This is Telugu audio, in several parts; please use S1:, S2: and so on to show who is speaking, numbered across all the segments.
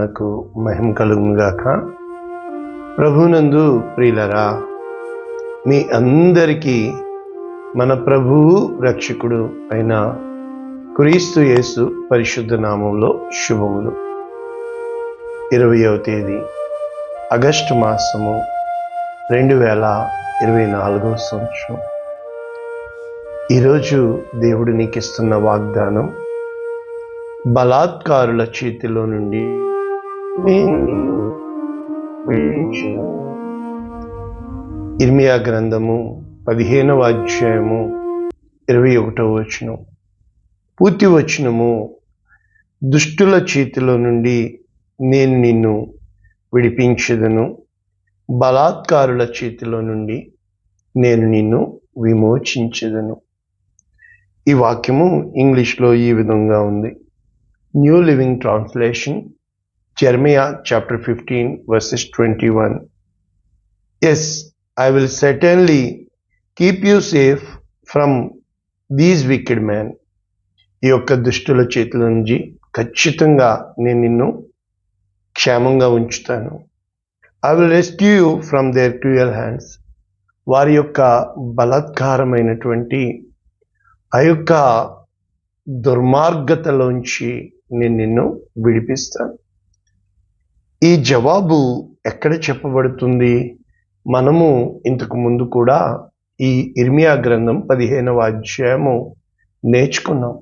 S1: నామమునకు మహిమ కలుగుగాక ప్రభునందు ప్రియులరా మీ అందరికీ మన ప్రభువు రక్షకుడు అయిన క్రీస్తు యేసు పరిశుద్ధ నామంలో శుభములు. ఇరవయవ తేదీ ఆగస్టు మాసము రెండు వేల ఇరవై నాలుగవ సంవత్సరం. ఈరోజు దేవుడు నీకు ఇస్తున్న వాగ్దానం బలాత్కారుల చేతిలో నుండి ఇర్మియా గ్రంథము పదిహేనవ అధ్యాయము ఇరవై ఒకటవ వచనం. పూర్తి వచనము దుష్టుల చేతిలో నుండి నేను నిన్ను విడిపించదను. బలాత్కారుల చేతిలో నుండి నేను నిన్ను విమోచించదను. ఈ వాక్యము ఇంగ్లీష్లో ఈ విధంగా ఉంది. New living translation Jeremiah chapter fifteen verses twenty one as I will keep keep you safe from these wicked man ఈ యొక్క దుష్టుల చేతుల నుంచి ఖచ్చితంగా నేను నిన్ను క్షేమంగా ఉంచుతాను. I will rescue you from their cruel hands వారి యొక్క బలాత్కారమైనటువంటి ఆ యొక్క దుర్మార్గతలోంచి నేను నిన్ను విడిపిస్తాను. ఈ జవాబు ఎక్కడ చెప్పబడుతుంది? మనము ఇంతకు ముందు కూడా ఈ ఇర్మియా గ్రంథం పదిహేనవ అధ్యాయము నేర్చుకున్నాం.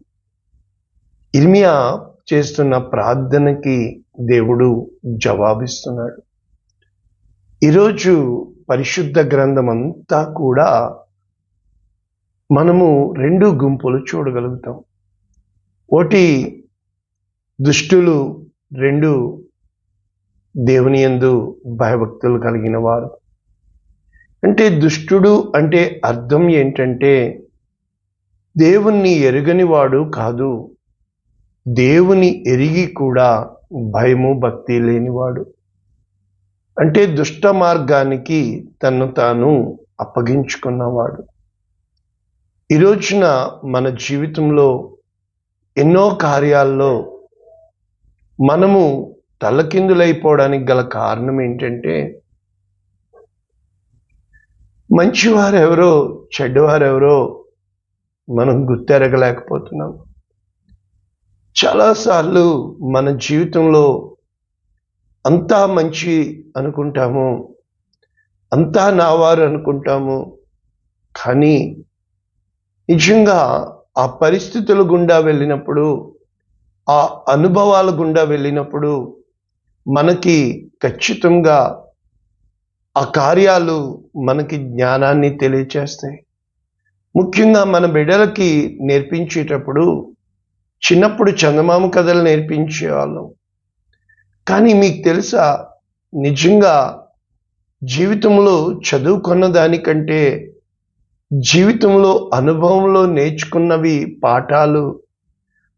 S1: ఇర్మియా చేస్తున్న ప్రార్థనకి దేవుడు జవాబిస్తున్నాడు. ఈరోజు పరిశుద్ధ గ్రంథం అంతా కూడా మనము రెండు గుంపులు చూడగలుగుతాం. ఒకటి దుష్టులు రెండు దేవుని యందు భయభక్తులు కలిగిన వారు. అంటే దుష్టుడు అంటే అర్థం ఏంటంటే దేవుణ్ణి ఎరుగని వాడు కాదు. దేవుని ఎరిగి కూడా భయము భక్తి లేనివాడు అంటే దుష్ట మార్గానికి తను తాను అప్పగించుకున్నవాడు ఈరోజున మన జీవితంలో ఎన్నో కార్యాల్లో మనము తలకిందులైపోవడానికి గల కారణం ఏంటంటే మంచివారు ఎవరో చెడ్డవారు ఎవరో మనం గుర్తెరగలేకపోతున్నాం. చాలాసార్లు మన జీవితంలో అంతా మంచి అనుకుంటాము అంతా నావారు అనుకుంటాము కానీ నిజంగా ఆ పరిస్థితుల గుండా వెళ్ళినప్పుడు ఆ అనుభవాల గుండా వెళ్ళినప్పుడు మనకి ఖచ్చితంగా ఆ కార్యాలు మనకి జ్ఞానాన్ని తెలియచేస్తాయి. ముఖ్యంగా మన బిడ్డలకి నేర్పించేటప్పుడు చిన్నప్పుడు చందమామ కథలు నేర్పించేవాళ్ళం. కానీ మీకు తెలుసా నిజంగా జీవితంలో చదువుకున్న దానికంటే జీవితంలో అనుభవంలో నేర్చుకున్నవి పాఠాలు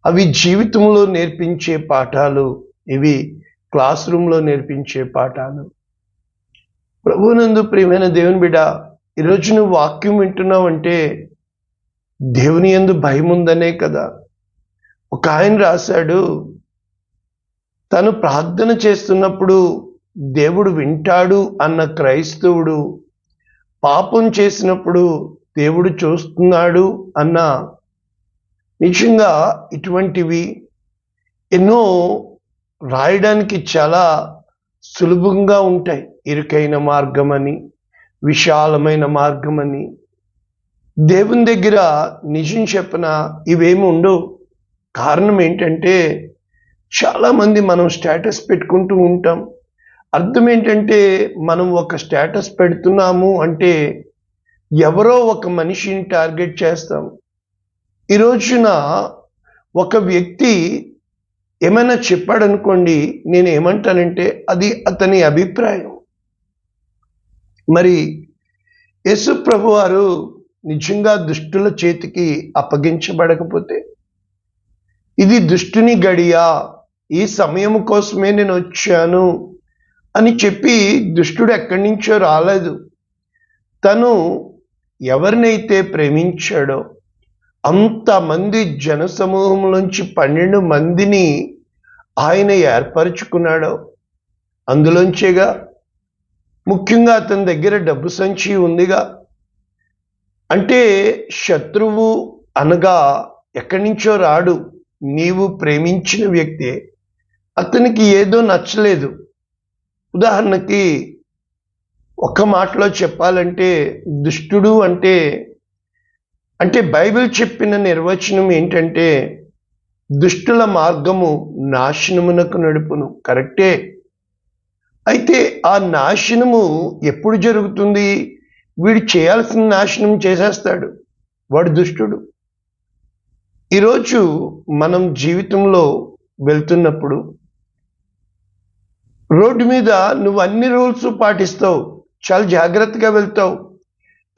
S1: అవి జీవితంలో నేర్పించే పాఠాలు ఇవి క్లాస్ రూమ్లో నేర్పించే పాఠాలు. ప్రభునందు ప్రియమైన దేవుని బిడ్డ ఈరోజు నువ్వు వాక్యం వింటున్నావు అంటే దేవుని ఎందు భయం ఉందనే కదా. ఒక ఆయన రాశాడు తను ప్రార్థన చేస్తున్నప్పుడు దేవుడు వింటాడు అన్న క్రైస్తవుడు పాపం చేసినప్పుడు దేవుడు చూస్తున్నాడు అన్న నిజంగా ఇటువంటివి ఎన్నో రాయడానికి చాలా సులభంగా ఉంటాయి. ఇరుకైన మార్గమని విశాలమైన మార్గమని. దేవుని దగ్గర నిజం చెప్పిన ఇవేమి ఉండవు. కారణం ఏంటంటే చాలామంది మనం స్టేటస్ పెట్టుకుంటూ ఉంటాం. అర్థం ఏంటంటే మనం ఒక స్టేటస్ పెడుతున్నాము అంటే ఎవరో ఒక మనిషిని టార్గెట్ చేస్తాం. ఈ రోజున ఒక వ్యక్తి ఏమైనా చెప్పాడనుకోండి నేను ఏమంటానంటే అది అతని అభిప్రాయం. మరి యేసు ప్రభు వారు నిజంగా దుష్టుల చేతికి అప్పగించబడకపోతే ఇది దుష్టుని గడియా ఈ సమయం కోసమే నేను వచ్చాను అని చెప్పి దుష్టుడు ఎక్కడి నుంచో రాలేదు. తను ఎవరినైతే ప్రేమించాడో అంతమంది జనసమూహంలోంచి పన్నెండు మందిని ఆయన ఏర్పరచుకున్నాడో? అందులోంచేగా ముఖ్యంగా అతని దగ్గర డబ్బు సంచి ఉందిగా? అంటే శత్రువు అనగా ఎక్కడి నుంచో రాడు. నీవు ప్రేమించిన వ్యక్తి. అతనికి ఏదో నచ్చలేదు. ఉదాహరణకి ఒక మాటలో చెప్పాలంటే దుష్టుడు అంటే అంటే బైబిల్ చెప్పిన నిర్వచనం ఏంటంటే దుష్టుల మార్గము నాశనమునకు నడుపును. కరెక్టే? అయితే ఆ నాశనము ఎప్పుడు జరుగుతుంది? వీడు చేయాల్సిన నాశనం చేసేస్తాడు. వాడు దుష్టుడు. ఈరోజు మనం జీవితంలో వెళ్తున్నప్పుడు రోడ్డు మీద నువ్వు అన్ని రూల్స్ పాటిస్తావు. చాలా జాగ్రత్తగా వెళ్తావు.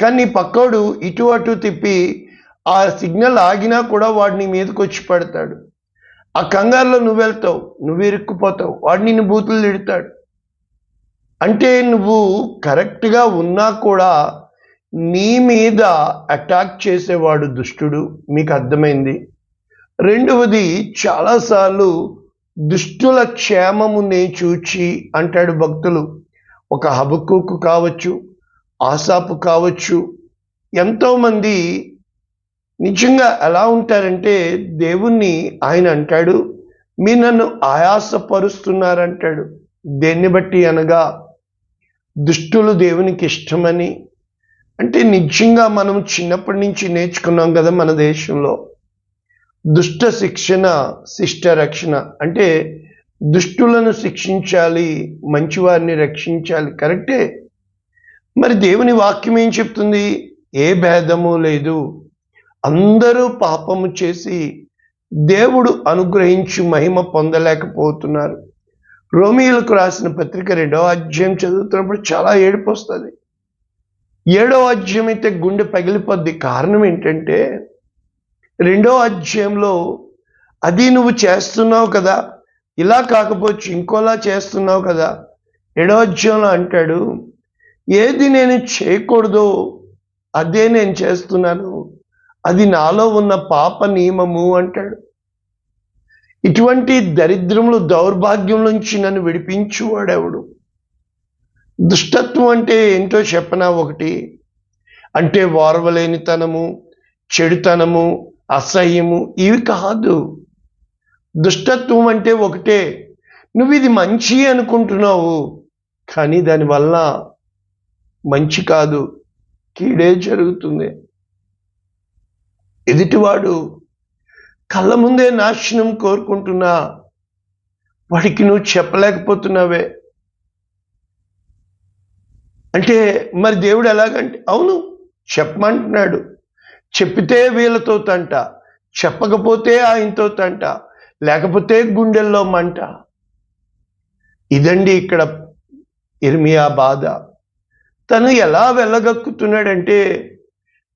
S1: కానీ పక్కోడు ఇటు అటు తిప్పి ఆ సిగ్నల్ ఆగినా కూడా వాడు నీ మీదకి వచ్చి పడతాడు. ఆ కంగారులో నువ్వు వెళ్తావు నువ్వు ఇరుక్కుపోతావు వాడు నిన్ను బూతులు తిడతాడు. అంటే నువ్వు కరెక్ట్గా ఉన్నా కూడా నీ మీద అటాక్ చేసేవాడు దుష్టుడు మీకు అర్థమైంది. రెండవది చాలాసార్లు దుష్టుల క్షేమమునే చూచి అంటాడు భక్తులు. ఒక హబక్కుకు కావచ్చు ఆసాపు కావచ్చు ఎంతోమంది నిజంగా ఎలా ఉంటారంటే దేవుణ్ణి ఆయన అంటాడు మీ నన్ను ఆయాసపరుస్తున్నారంటాడు. దేన్ని బట్టి అనగా దుష్టులు దేవునికి ఇష్టమని. అంటే నిజంగా మనం చిన్నప్పటి నుంచి నేర్చుకున్నాం కదా మన దేశంలో. దుష్ట శిక్షణ శిష్ట రక్షణ. అంటే దుష్టులను శిక్షించాలి మంచివారిని రక్షించాలి. కరెక్టే? మరి దేవుని వాక్యం ఏం చెప్తుంది? ఏ భేదము లేదు. అందరూ పాపము చేసి దేవుడు అనుగ్రహించి మహిమ పొందలేకపోతున్నారు. రోమియోలకు రాసిన పత్రిక రెండవ అధ్యాయం చదువుతున్నప్పుడు చాలా ఏడుపు వస్తుంది. ఏడవ అధ్యాయం అయితే గుండె పగిలిపోద్ది. కారణం ఏంటంటే రెండో అధ్యాయంలో అది నువ్వు చేస్తున్నావు కదా ఇలా కాకపోవచ్చు ఇంకోలా చేస్తున్నావు కదా ఏడవ అధ్యాయంలో అంటాడు ఏది నేను చేయకూడదో అదే నేను చేస్తున్నాను. అది నాలో ఉన్న పాప నియమము అంటాడు. ఇటువంటి దరిద్రములు దౌర్భాగ్యం నుంచి నన్ను విడిపించువాడెవడు? దుష్టత్వం అంటే ఏంటో చెప్పనా ఒకటి? అంటే వారవలేనితనము చెడుతనము అసహ్యము ఇవి కాదు. దుష్టత్వం అంటే ఒకటే. నువ్వు ఇది మంచి అనుకుంటున్నావు కానీ దానివల్ల మంచి కాదు కీడే జరుగుతుంది. ఎదుటివాడు కళ్ళ ముందే నాశనం కోరుకుంటున్నా వాడికి నువ్వు చెప్పలేకపోతున్నావే. అంటే మరి దేవుడు ఎలాగంటే అవును చెప్పమంటున్నాడు. చెప్పితే వీళ్ళతో తంట చెప్పకపోతే ఆయనతో తంట లేకపోతే గుండెల్లో మంట. ఇదండి ఇక్కడ ఇర్మియా బాధ. తను ఎలా వెళ్ళగక్కుతున్నాడంటే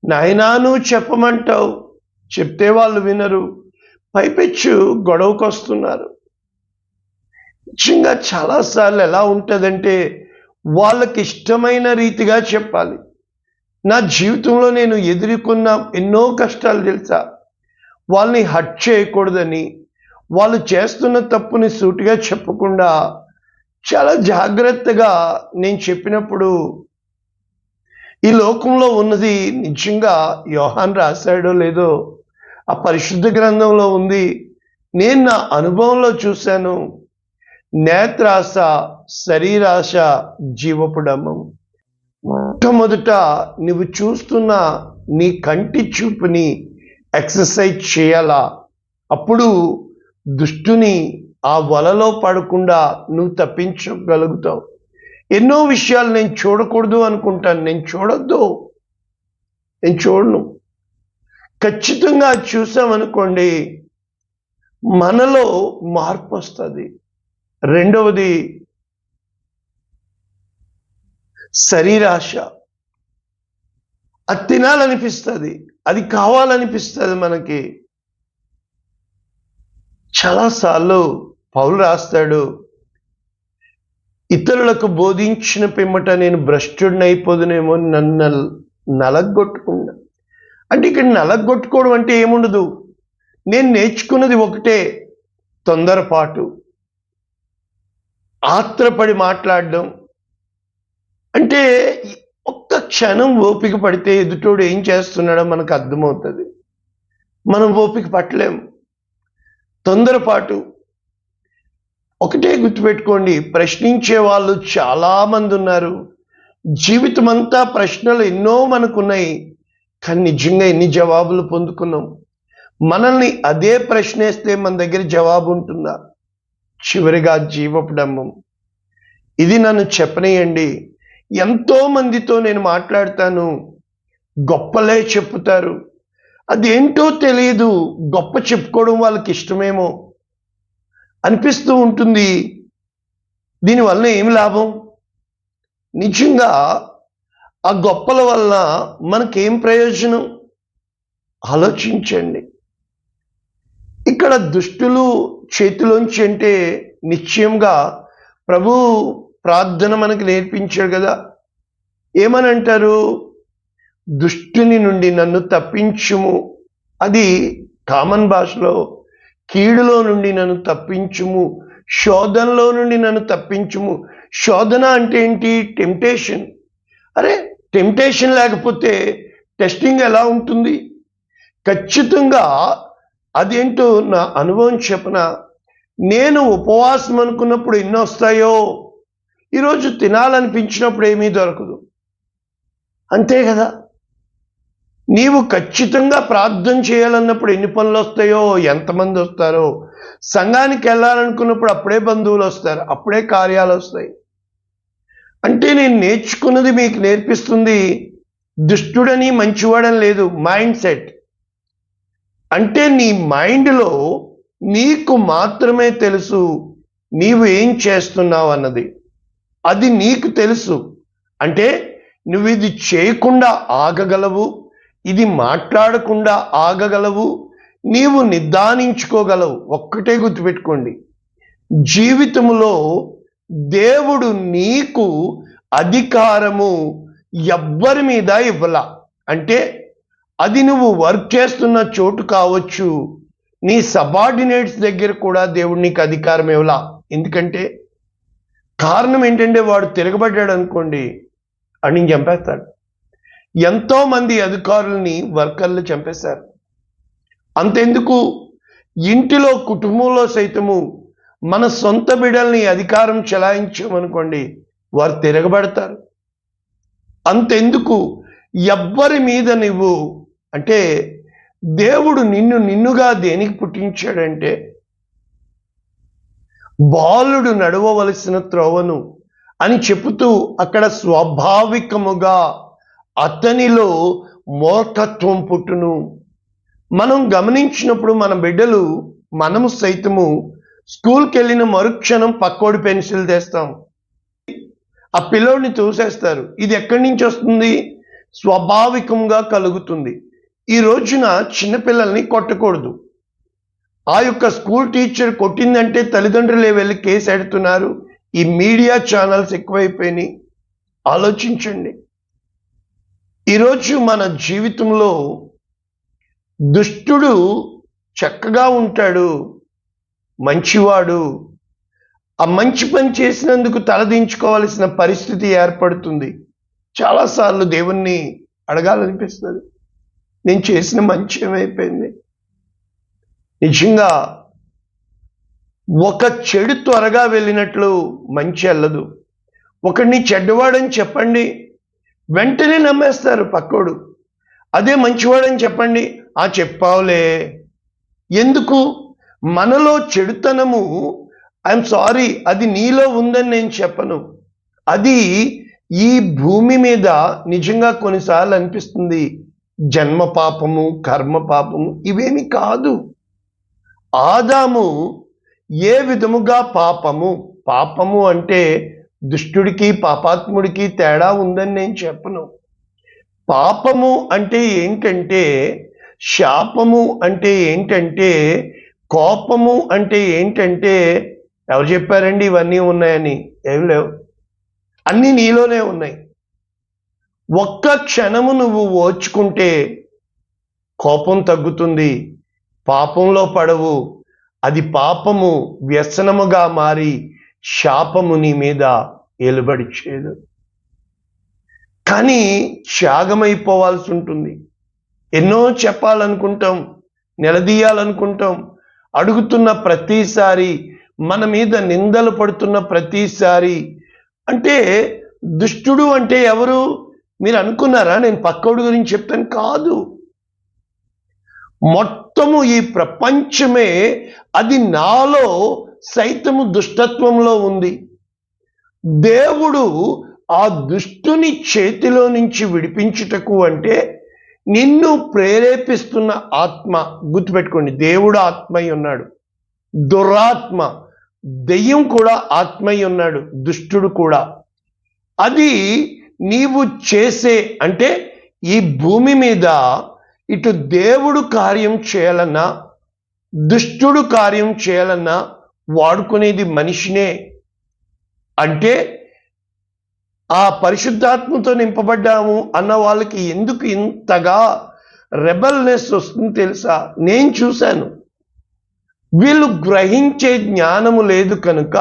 S1: నాయనా నువ్వు చెప్పమంటావు. చెప్తే వాళ్ళు వినరు. పైపెచ్చు గొడవకు వస్తున్నారు నిజంగా చాలాసార్లు ఎలా ఉంటుందంటే వాళ్ళకి ఇష్టమైన రీతిగా చెప్పాలి. నా జీవితంలో నేను ఎదుర్కొన్న ఎన్నో కష్టాలు తెలుసా? వాళ్ళని హట్ చేయకూడదని వాళ్ళు చేస్తున్న తప్పుని సూటిగా చెప్పకుండా చాలా జాగ్రత్తగా నేను చెప్పినప్పుడు ఈ లోకంలో ఉన్నది నిజంగా యోహాన్ రాశాడో లేదో ఆ పరిశుద్ధ గ్రంథంలో ఉంది. నేను నా అనుభవంలో చూశాను. నేత్రాశ శరీరాశ జీవపుడమ్మం. మొట్టమొదట నువ్వు చూస్తున్న నీ కంటి చూపుని ఎక్సర్సైజ్ చేయాలా? అప్పుడు దుష్టుని ఆ వలలో పడకుండా నువ్వు తప్పించగలుగుతావు. ఎన్నో విషయాలు నేను చూడకూడదు అనుకుంటాను. నేను చూడొద్దు. నేను చూడను. ఖచ్చితంగా అది చూసామనుకోండి మనలో మార్పు వస్తుంది. రెండవది శరీరాశ. అది తినాలనిపిస్తుంది. అది కావాలనిపిస్తుంది మనకి. చాలాసార్లు పౌలు రాస్తాడు ఇతరులకు బోధించిన పిమ్మట నేను భ్రష్టుడినైపోదునేమో నన్ను నలగొట్టుకున్నా. అంటే ఇక్కడ నలగొట్టుకోవడం అంటే ఏముండదు? నేను నేర్చుకున్నది ఒకటే తొందరపాటు. ఆత్రపడి మాట్లాడడం. అంటే ఒక్క క్షణం ఓపిక పడితే ఎదుటోడు ఏం చేస్తున్నాడో మనకు అర్థమవుతుంది. మనం ఓపిక పట్టలేము తొందరపాటు. ఒకటే గుర్తుపెట్టుకోండి ప్రశ్నించే వాళ్ళు చాలా మంది ఉన్నారు. జీవితం అంతా ప్రశ్నలు ఎన్నో మనకున్నాయి కానీ నిజంగా ఎన్ని జవాబులు పొందుకున్నాం? మనల్ని అదే ప్రశ్నేస్తే మన దగ్గర జవాబు ఉంటుందా? చివరిగా జీవపు ఇది నన్ను చెప్పనేయండి ఎంతో మందితో నేను మాట్లాడతాను గొప్పలే చెప్పుతారు. అదేంటో తెలియదు గొప్ప చెప్పుకోవడం వాళ్ళకి ఇష్టమేమో. అనిపిస్తూ ఉంటుంది. దీనివల్ల ఏమి లాభం? నిజంగా ఆ గొప్పల వల్ల మనకేం ప్రయోజనం? ఆలోచించండి. ఇక్కడ దుష్టులు చేతిలోంచి అంటే నిశ్చయంగా ప్రభు ప్రార్థన మనకు నేర్పించాడు కదా. ఏమని అంటారు దుష్టుని నుండి నన్ను తప్పించుము. అది కామన్ భాషలో కీడులో నుండి నన్ను తప్పించుము శోధనలో నుండి నన్ను తప్పించుము. శోధన అంటే ఏంటి? టెంప్టేషన్. అరే టెంప్టేషన్ లేకపోతే టెస్టింగ్ ఎలా ఉంటుంది? ఖచ్చితంగా అదేంటో నా అనుభవం చెప్పన? నేను ఉపవాసం అనుకున్నప్పుడు ఎన్ని వస్తాయో? ఈరోజు తినాలనిపించినప్పుడు ఏమీ దొరకదు. అంతే కదా? నీవు ఖచ్చితంగా ప్రార్థన చేయాలన్నప్పుడు ఎన్ని పనులు వస్తాయో ఎంతమంది వస్తారో సంఘానికి వెళ్ళాలనుకున్నప్పుడు అప్పుడే బంధువులు వస్తారు అప్పుడే కార్యాలు వస్తాయి. అంటే నేను నేర్చుకున్నది మీకు నేర్పిస్తుంది దుష్టుడని మంచివాడని లేదు మైండ్ సెట్. అంటే నీ మైండ్లో నీకు మాత్రమే తెలుసు నీవు ఏం చేస్తున్నావు అన్నది. అది నీకు తెలుసు. అంటే నువ్వు ఇది చేయకుండా ఆగగలవు ఇది మాట్లాడకుండా ఆగగలవు నీవు నిర్ధారించుకోగలవు ఒక్కటే గుర్తుపెట్టుకోండి. జీవితంలో దేవుడు నీకు అధికారము ఎవ్వరి మీద ఇవ్వలా. అంటే అది నువ్వు వర్క్ చేస్తున్న చోటు కావచ్చు. నీ సబార్డినేట్స్ దగ్గర కూడా దేవుడు నీకు అధికారం ఇవ్వలా. ఎందుకంటే కారణం ఏంటంటే వాడు తిరగబడ్డాడు అనుకోండి అని చంపేస్తాడు. ఎంతో మంది అధికారుల్ని వర్కర్లు చంపేశారు. అంతెందుకు? ఇంటిలో కుటుంబంలో సైతము మన సొంత బిడ్డల్ని అధికారం చెలాయించామనుకోండి వారు తిరగబడతారు. అంతెందుకు? ఎవ్వరి మీద నువ్వు అంటే దేవుడు నిన్ను నిన్నుగా దేనికి పుట్టించాడంటే బాలుడు నడవవలసిన త్రోవను అని చెబుతూ అక్కడ స్వాభావికముగా అతనిలో మూర్ఖత్వం పుట్టును. మనం గమనించినప్పుడు మన బిడ్డలు మనము సైతము స్కూల్కి వెళ్ళిన మరుక్షణం పక్కోడి పెన్సిల్ తెస్తాం. ఆ పిల్లోడిని చూసేస్తారు ఇది ఎక్కడి నుంచి వస్తుంది? స్వాభావికంగా కలుగుతుంది. ఈ రోజున చిన్నపిల్లల్ని కొట్టకూడదు. ఆ యొక్క స్కూల్ టీచర్ కొట్టిందంటే తల్లిదండ్రులే వెళ్ళి కేసు ఎడుతున్నారు. ఈ మీడియా ఛానల్స్ ఎక్కువైపోయినాయి. ఆలోచించండి. ఈరోజు మన జీవితంలో దుష్టుడు చక్కగా ఉంటాడు మంచివాడు. ఆ మంచి పని చేసినందుకు తలదించుకోవాల్సిన పరిస్థితి ఏర్పడుతుంది. చాలాసార్లు దేవుణ్ణి అడగాలనిపిస్తుంది. నేను చేసిన మంచి ఏమైపోయింది? నిజంగా ఒక చెడు త్వరగా వెళ్ళినట్లు మంచి వెళ్ళదు. ఒకడిని చెడ్డవాడని చెప్పండి వెంటనే నమ్మేస్తారు పక్కోడు. అదే మంచివాడని చెప్పండి. ఆ చెప్పావులే. ఎందుకు? మనలో చెడుతనము ఐఎమ్ సారీ అది నీలో ఉందని నేను చెప్పను. అది ఈ భూమి మీద నిజంగా కొన్నిసార్లు అనిపిస్తుంది. జన్మ పాపము కర్మ పాపము ఇవేమి కాదు. ఆదాము ఏ విధముగా పాపము? పాపము అంటే దుష్టుడికి పాపాత్ముడికి తేడా ఉందని నేను చెప్పను. పాపము అంటే ఏంటంటే శాపము అంటే ఏంటంటే కోపము అంటే ఏంటంటే ఎవరు చెప్పారండి ఇవన్నీ ఉన్నాయని? ఏం లేవు. అన్నీ నీలోనే ఉన్నాయి. ఒక్క క్షణము నువ్వు ఓచుకుంటే కోపం తగ్గుతుంది పాపంలో పడవు. అది పాపము వ్యసనముగా మారి శాపము నీ మీద ఎలుబడి చేయదు కానీ త్యాగమైపోవాల్సి ఉంటుంది. ఎన్నో చెప్పాలనుకుంటాం నిలదీయాలనుకుంటాం. అడుగుతున్న ప్రతిసారి మన మీద నిందలు పడుతున్న ప్రతిసారి. అంటే దుష్టుడు అంటే ఎవరు? మీరు అనుకున్నారా? నేను పక్కోడు గురించి చెప్తాను కాదు. మొత్తము ఈ ప్రపంచమే అది నాలో సైతము దుష్టత్వంలో ఉంది. దేవుడు ఆ దుష్టుని చేతిలో నుంచి విడిపించుటకు అంటే నిన్ను ప్రేరేపిస్తున్న ఆత్మ గుర్తుపెట్టుకోండి దేవుడు ఆత్మై ఉన్నాడు. దురాత్మ దెయ్యం కూడా ఆత్మయ్య ఉన్నాడు దుష్టుడు కూడా. అది నీవు చేసే అంటే ఈ భూమి మీద ఇటు దేవుడు కార్యం చేయాలన్నా దుష్టుడు కార్యం చేయాలన్నా వాడుకునేది మనిషినే అంటే ఆ పరిశుద్ధాత్మతో నింపబడ్డాము అన్న వాళ్ళకి ఎందుకు ఇంతగా రెబల్నెస్ వస్తుంది తెలుసా? నేను చూశాను. వీళ్ళు గ్రహించే జ్ఞానము లేదు కనుక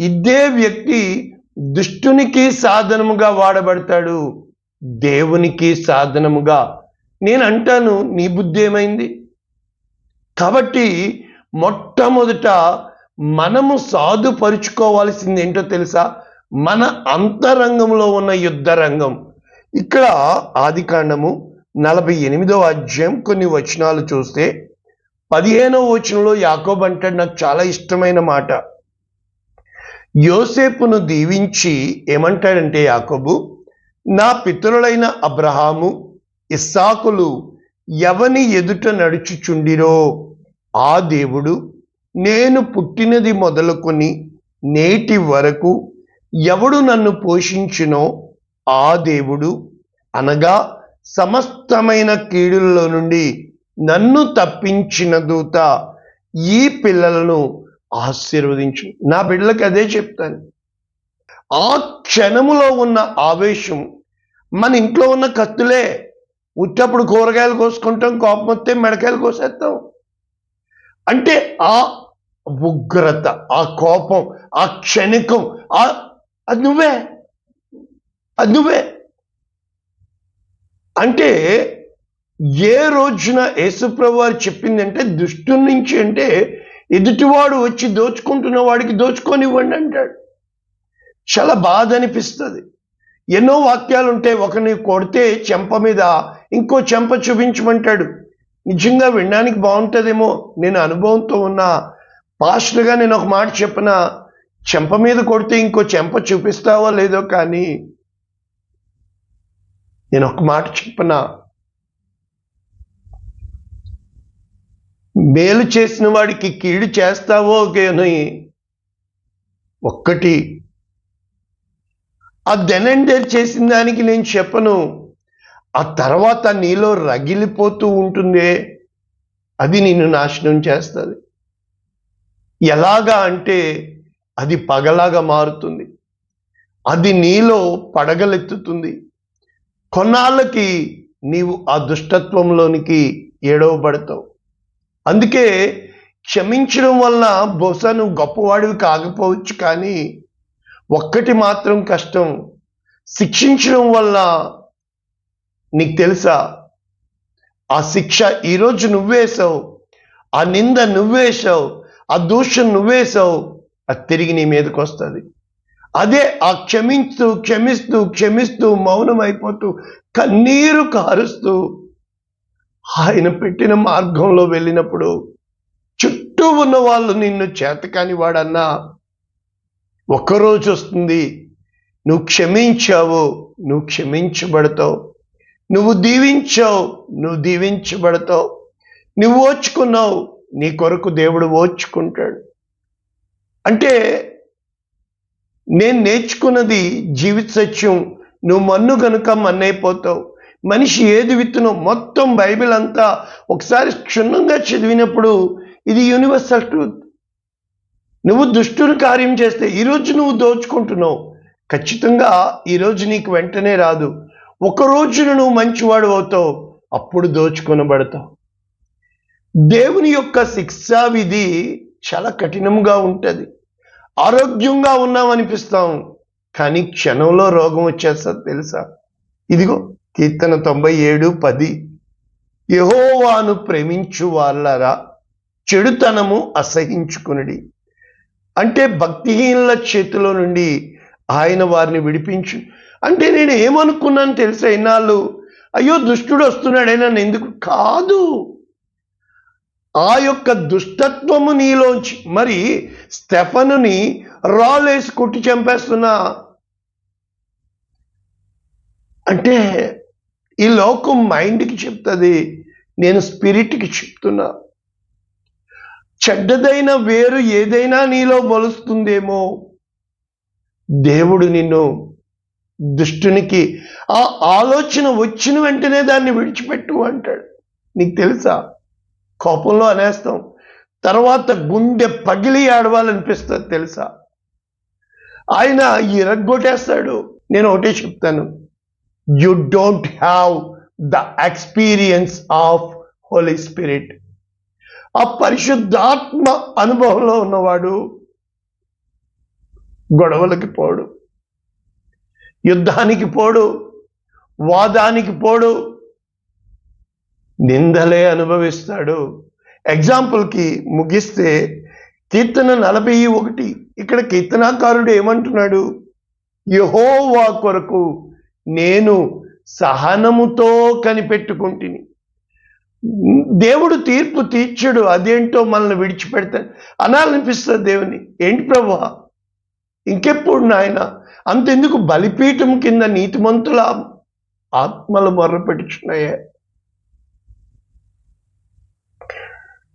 S1: ఇదే వ్యక్తి దుష్టునికి సాధనముగా వాడబడతాడు దేవునికి సాధనముగా. నేను అంటాను నీ బుద్ధి ఏమైంది? కాబట్టి మొట్టమొదట మనము సాధుపరుచుకోవాల్సింది ఏంటో తెలుసా? మన అంతరంగంలో ఉన్న యుద్ధ రంగం ఇక్కడ ఆది కాండము నలభై ఎనిమిదవ అధ్యాయం కొన్ని వచనాలు చూస్తే పదిహేనవ వచనంలో యాకోబ్ అంటాడు నాకు చాలా ఇష్టమైన మాట. యోసేపును దీవించి ఏమంటాడంటే యాకోబు నా పితరులైన అబ్రహాము ఇస్సాకులు ఎవని ఎదుట నడుచుచుండిరో? ఆ దేవుడు నేను పుట్టినది మొదలుకొని నేటి వరకు ఎవడు నన్ను పోషించినో ఆ దేవుడు అనగా సమస్తమైన కీడుల్లో నుండి నన్ను తప్పించిన దూత ఈ పిల్లలను ఆశీర్వదించు. నా బిడ్డలకు అదే చెప్తాను. ఆ క్షణములో ఉన్న ఆవేశం మన ఇంట్లో ఉన్న కత్తులే. ఉట్టప్పుడు కూరగాయలు కోసుకుంటాం కోపం వస్తే మెడకాయలు కోసేస్తాం. అంటే ఆ ఉగ్రత ఆ కోపం ఆ క్షణికం ఆ అది నువ్వే. అది నువ్వే. అంటే ఏ రోజున యేసుప్రభు చెప్పిందంటే దుష్టు నుంచి అంటే ఎదుటివాడు వచ్చి దోచుకుంటున్న వాడికి దోచుకొనివ్వండి అంటాడు. చాలా బాధ అనిపిస్తుంది. ఎన్నో వాక్యాలు ఉంటాయి ఒకరిని కొడితే చెంప మీద ఇంకో చెంప చూపించమంటాడు. నిజంగా వినడానికి బాగుంటుందేమో. నేను అనుభవంతో ఉన్న పాస్టర్గా నేను ఒక మాట చెప్పిన చెంప మీద కొడితే ఇంకో చెంప చూపిస్తావో లేదో కానీ నేను ఒక మాట చెప్పిన మేలు చేసిన వాడికి కీడు చేస్తావో కానీ ఒక్కటి ఆ దెనండర్ చేసిన దానికి నేను చెప్పను. ఆ తర్వాత నీలో రగిలిపోతూ ఉంటుందే అది నిన్ను నాశనం చేస్తుంది. ఎలాగా అంటే అది పగలాగా మారుతుంది. అది నీలో పడగలెత్తుతుంది. కొన్నాళ్ళకి నీవు ఆ దుష్టత్వంలోనికి ఏడవబడతావు. అందుకే క్షమించడం వలన బహుశా నువ్వు గొప్పవాడివి కాకపోవచ్చు కానీ ఒక్కటి మాత్రం కష్టం. శిక్షించడం వల్ల నీకు తెలుసా? ఆ శిక్ష ఈరోజు నువ్వేసావు ఆ నింద నువ్వేసావు ఆ దూషం నువ్వేసావు అది తిరిగి నీ మీదకి వస్తుంది. అదే ఆ క్షమిస్తూ క్షమిస్తూ క్షమిస్తూ మౌనం అయిపోతూ కన్నీరు కారుస్తూ ఆయన పెట్టిన మార్గంలో వెళ్ళినప్పుడు చుట్టూ ఉన్న వాళ్ళు నిన్ను చేతకాని వాడన్నా ఒక్కరోజు వస్తుంది. నువ్వు క్షమించావు. నువ్వు క్షమించబడతావు. నువ్వు దీవించావు నువ్వు దీవించబడతావు. నువ్వు ఓచుకున్నావు నీ కొరకు దేవుడు ఓచుకుంటాడు. అంటే నేను నేర్చుకున్నది జీవిత సత్యం. నువ్వు మన్ను కనుక మన్నైపోతావు. మనిషి ఏది విత్తునో మొత్తం బైబిల్ అంతా ఒకసారి క్షుణ్ణంగా చదివినప్పుడు ఇది యూనివర్సల్ ట్రూత్. నువ్వు దుష్టుని కార్యం చేస్తే ఈరోజు నువ్వు దోచుకుంటున్నావు. ఖచ్చితంగా ఈరోజు నీకు వెంటనే రాదు. ఒక రోజున నువ్వు మంచివాడు అవుతావు అప్పుడు దోచుకొనబడతావు. దేవుని యొక్క శిక్షా విధి చాలా కఠినంగా ఉంటుంది. ఆరోగ్యంగా ఉన్నామనిపిస్తాం కానీ క్షణంలో రోగం వచ్చేస్తుంది తెలుసా? ఇదిగో కీర్తన తొంభై ఏడు పది. యహోవాను ప్రేమించు వాళ్ళరా చెడుతనము అసహించుకునుడి. అంటే భక్తిహీనుల చేతిలో నుండి ఆయన వారిని విడిపించు అంటే నేను ఏమనుకున్నాను తెలుసా ఇన్నాళ్ళు? అయ్యో దుష్టుడు వస్తున్నాడే నన్ను ఎందుకు? కాదు. ఆ యొక్క దుష్టత్వము నీలోంచి. మరి స్టెఫనుని రాలేసి కొట్టి చంపేస్తున్నా. అంటే ఈ లోకం మైండ్కి చెప్తుంది నేను స్పిరిట్కి చెప్తున్నా. చెడ్డదైన వేరు ఏదైనా నీలో మొలుస్తుందేమో దేవుడు నిన్ను దుష్టునికి ఆ ఆలోచన వచ్చిన వెంటనే దాన్ని విడిచిపెట్టు అంటాడు. నీకు తెలుసా? కోపంలో అనేస్తాం. తర్వాత గుండె పగిలి ఆడవాలనిపిస్తుంది తెలుసా? ఆయన ఇరగ్గొట్టేస్తాడు నేను ఒకటే చెప్తాను. You don't have the experience of holy spirit ఆ పరిశుద్ధాత్మ అనుభవంలో ఉన్నవాడు గొడవలకి పోడు. యుద్ధానికి పోడు వాదానికి పోడు నిందలే అనుభవిస్తాడు. ఎగ్జాంపుల్కి ముగిస్తే కీర్తన నలభై ఒకటి. ఇక్కడ కీర్తనాకారుడు ఏమంటున్నాడు? యహోవా కొరకు నేను సహనముతో కనిపెట్టుకుంటుని. దేవుడు తీర్పు తీర్చడు అదేంటో మనల్ని విడిచిపెడతాడు. అనాలనిపిస్తుంది దేవుని. ఏంటి ప్రభా? ఇంకెప్పుడు నాయన? అంతెందుకు బలిపీఠం కింద నీతిమంతుల ఆత్మలు మొర్రపెట్టుచున్నాయే?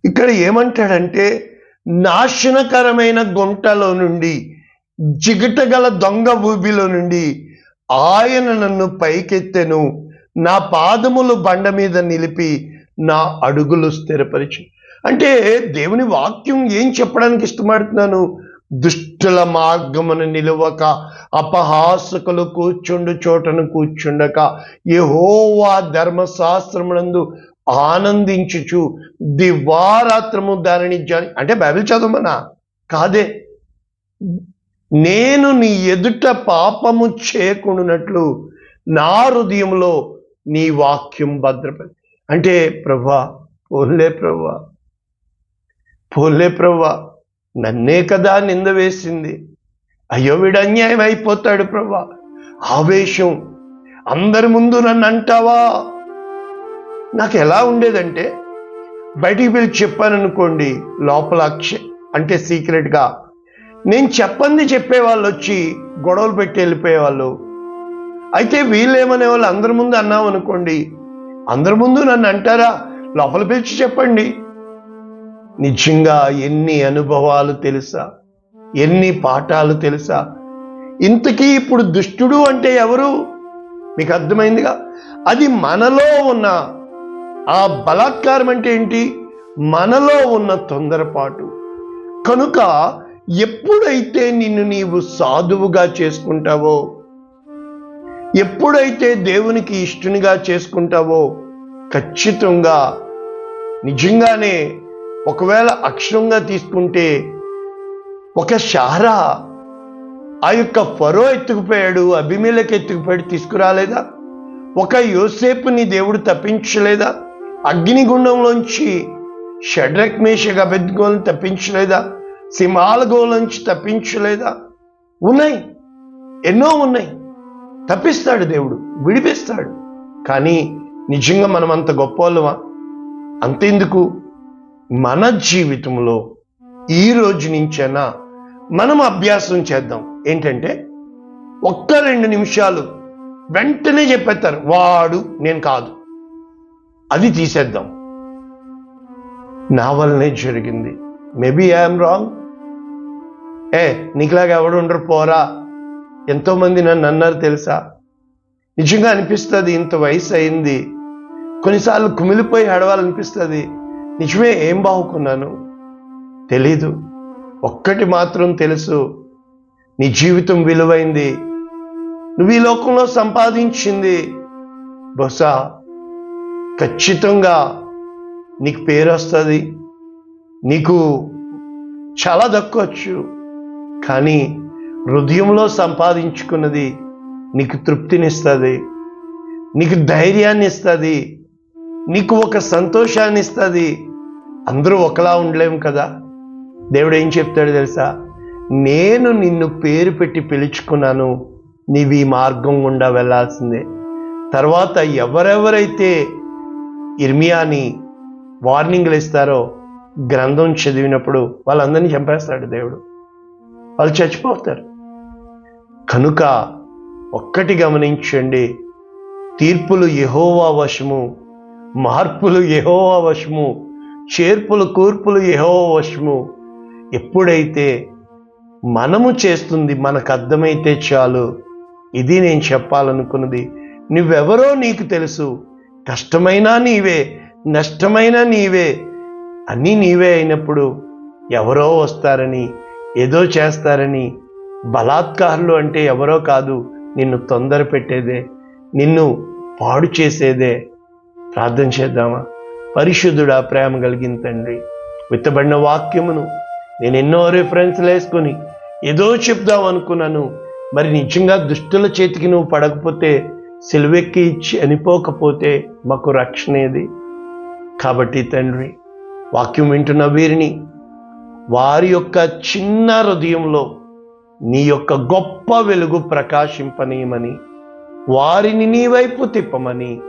S1: ఇక్కడ ఏమంటాడంటే నాశనకరమైన గుంటలో నుండి జిగటగల దొంగ ఊబిలో నుండి ఆయన నన్ను పైకెత్తెను. నా పాదములు బండ మీద నిలిపి నా అడుగులు స్థిరపరిచి. అంటే దేవుని వాక్యం ఏం చెప్పడానికి ఇష్టపడుతున్నాను? దుష్టుల మార్గమును నిలువక అపహాసకులు కూర్చుండు చోటను కూర్చుండక. యహోవా ధర్మశాస్త్రమునందు ఆనందించుచు దివారాత్రము దానిని జని అంటే బైబిల్ చదవమనా? కాదే. నేను నీ ఎదుట పాపము చేయకుండానట్లు నా హృదయంలో నీ వాక్యం భద్రపడి అంటే ప్రభా పోలే ప్రభా పోలే ప్రభా. నన్నే కదా నింద వేసింది. అయ్యో వీడు అన్యాయం అయిపోతాడు ప్రభా. ఆవేశం. అందరి ముందు నన్ను అంటావా? నాకు ఎలా ఉండేదంటే బయటికి పిలిచి చెప్పాననుకోండి లోపల అక్ష అంటే సీక్రెట్గా నేను చెప్పంది చెప్పేవాళ్ళు వచ్చి గొడవలు పెట్టి వెళ్ళిపోయేవాళ్ళు. అయితే వీళ్ళేమనే వాళ్ళు అందరి ముందు అన్నాం అనుకోండి అందరి ముందు నన్ను అంటారా? లోపల పిలిచి చెప్పండి. నిజంగా ఎన్ని అనుభవాలు తెలుసా? ఎన్ని పాఠాలు తెలుసా? ఇంతకీ ఇప్పుడు దుష్టుడు అంటే ఎవరు? మీకు అర్థమైందిగా? అది మనలో ఉన్న ఆ బలాత్కారం అంటే ఏంటి? మనలో ఉన్న తొందరపాటు. కనుక ఎప్పుడైతే నిన్ను నీవు సాధువుగా చేసుకుంటావో ఎప్పుడైతే దేవునికి ఇష్టనిగా చేసుకుంటావో ఖచ్చితంగా నిజంగానే ఒకవేళ అక్షరంగా తీసుకుంటే ఒక షారా ఆ యొక్క ఫరో ఎత్తుకుపోయాడు అభిమేలకు ఎత్తుకుపోయాడు తీసుకురాలేదా? ఒక యోసేపుని దేవుడు తప్పించలేదా? అగ్నిగుండంలోంచి షడ్రక్ మేషక్ తప్పించలేదా? సింహాల గోలోంచి తప్పించలేదా? ఉన్నాయి. ఎన్నో ఉన్నాయి. తప్పిస్తాడు దేవుడు విడిపిస్తాడు. కానీ నిజంగా మనం అంత గొప్పవాళ్ళమా అంతెందుకు? మన జీవితంలో ఈ రోజు నుంచైనా మనం అభ్యాసం చేద్దాం. ఏంటంటే ఒక్క రెండు నిమిషాలు వెంటనే చెప్పేస్తారు వాడు నేను కాదు. అది తీసేద్దాం. నా వల్లనే జరిగింది. మేబీ ఐఎమ్ రాంగ్ ఏ నీకులాగా ఎవడు ఉండరు పోరా. ఎంతోమంది నన్ను అన్నారు తెలుసా? నిజంగా అనిపిస్తుంది ఇంత వయసు అయింది కొన్నిసార్లు కుమిలిపోయి అడవాలనిపిస్తుంది నిజమే ఏం బాగుకున్నాను? తెలీదు. ఒక్కటి మాత్రం తెలుసు. నీ జీవితం విలువైంది. నువ్వు ఈ లోకంలో సంపాదించింది. బహుశా ఖచ్చితంగా నీకు పేరు వస్తుంది. నీకు చాలా దక్కొచ్చు. కానీ హృదయంలో సంపాదించుకున్నది నీకు తృప్తినిస్తుంది. నీకు ధైర్యాన్ని ఇస్తుంది నీకు ఒక సంతోషాన్ని ఇస్తుంది అందరూ ఒకలా ఉండలేము కదా? దేవుడు ఏం చెప్తాడు తెలుసా? నేను నిన్ను పేరు పెట్టి పిలుచుకున్నాను నీవు ఈ మార్గం గుండా వెళ్ళాల్సిందే. తర్వాత ఎవరెవరైతే ఇర్మియాని వార్నింగ్లు ఇస్తారో గ్రంథం చదివినప్పుడు వాళ్ళందరినీ చంపేస్తాడు దేవుడు. వాళ్ళు చచ్చిపోతారు. కనుక ఒక్కటి గమనించండి తీర్పులు యహోవా వశము మార్పులు యహోవా వశము చేర్పులు కూర్పులు యహోవశము ఎప్పుడైతే మనము చేస్తుంది మనకు అర్థమైతే చాలు. ఇది నేను చెప్పాలనుకున్నది. నువ్వెవరో నీకు తెలుసు. కష్టమైనా నీవే నష్టమైనా నీవే అన్నీ నీవే అయినప్పుడు ఎవరో వస్తారని ఏదో చేస్తారని బలాత్కారులు అంటే ఎవరో కాదు. నిన్ను తొందర పెట్టేదే నిన్ను పాడు చేసేదే. ప్రార్థన చేద్దామా? పరిశుద్ధుడా ప్రేమ కలిగిన తండ్రి. విత్తబడిన వాక్యమును నేను ఎన్నో రిఫరెన్స్లు వేసుకొని ఏదో చెప్దాం అనుకున్నాను. మరి నిజంగా దుష్టుల చేతికి నువ్వు పడకపోతే సిలువెక్కి ఇచ్చి అనిపోకపోతే మాకు రక్షణేది కాబట్టి తండ్రి వాక్యం వింటున్న వీరిని వారి యొక్క చిన్న హృదయంలో నీ యొక్క గొప్ప వెలుగు ప్రకాశింపనీయమని వారిని నీ వైపు తిప్పమని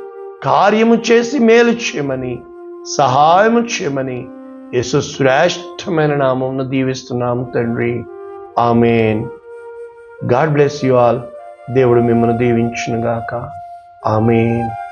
S1: కార్యము చేసి మేలు చేయమని సహాయము చేయమని యేసు శ్రేష్టమైన నామమును దీవిస్తున్నాము తండ్రి. Amen. God bless you all. దేవుడు మిమ్మల్ని దీవించునుగాక. ఆమెన్.